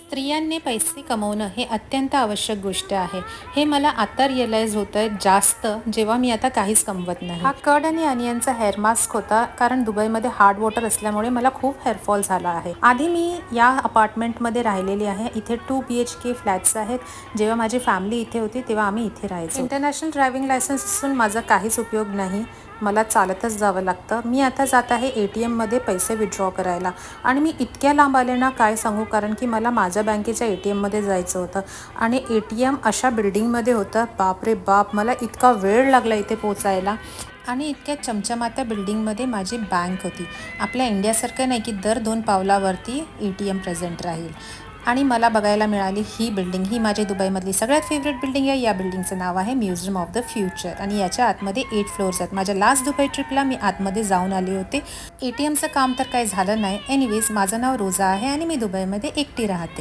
स्त्रियांनी पैसे कमवणं हे अत्यंत आवश्यक गोष्ट आहे. हे मला आता रिअलाईज होतं आहे जास्त जेव्हा मी आता काहीच कमवत नाही. हा कड आणि अनियनचा हेअर मास्क होता कारण दुबईमध्ये हार्ड वॉटर असल्यामुळे मला खूप हेअरफॉल झाला आहे. आधी मी या अपार्टमेंटमध्ये राहिलेली आहे. इथे two B H K flats आहेत. जेव्हा माझी फॅमिली इथे होती तेव्हा आम्ही इथे राहायचो. इंटरनॅशनल ड्रायव्हिंग लायसन्स असून माझा काहीच उपयोग नाही. मला चालतच जावं लागतं. मी आता जात आहे ए टी एममध्ये पैसे विड्रॉ करायला. आणि मी इतक्या लांब आले ना काय सांगू? कारण की मला माझ्या बँकेच्या ए टी एममध्ये जायचं होतं. आणि ए टी एम अशा बिल्डिंगमध्ये होतं. बापरे बाप मला इतका वेळ लागला इथे पोचायला. आणि इतक्या चमचमात्या बिल्डिंगमध्ये माझी बँक होती. आपल्या इंडियासारखं नाही की दर दोन पावलावरती ए टी एम प्रेझेंट राहील. आणि मला बघायला मिळाली ही बिल्डिंग. ही माझी दुबईमधली सगळ्यात फेवरेट बिल्डिंग आहे. या बिल्डिंगचं नाव आहे म्युझियम ऑफ द फ्युचर आणि याच्या आतमध्ये एट फ्लोअर्स आहेत. माझ्या लास्ट दुबई ट्रिपला मी आतमध्ये जाऊन आले होते. ए टी एमचं काम तर काही झालं नाही. एनिवेज माझं नाव रोजा आहे आणि मी दुबईमध्ये एकटी राहते.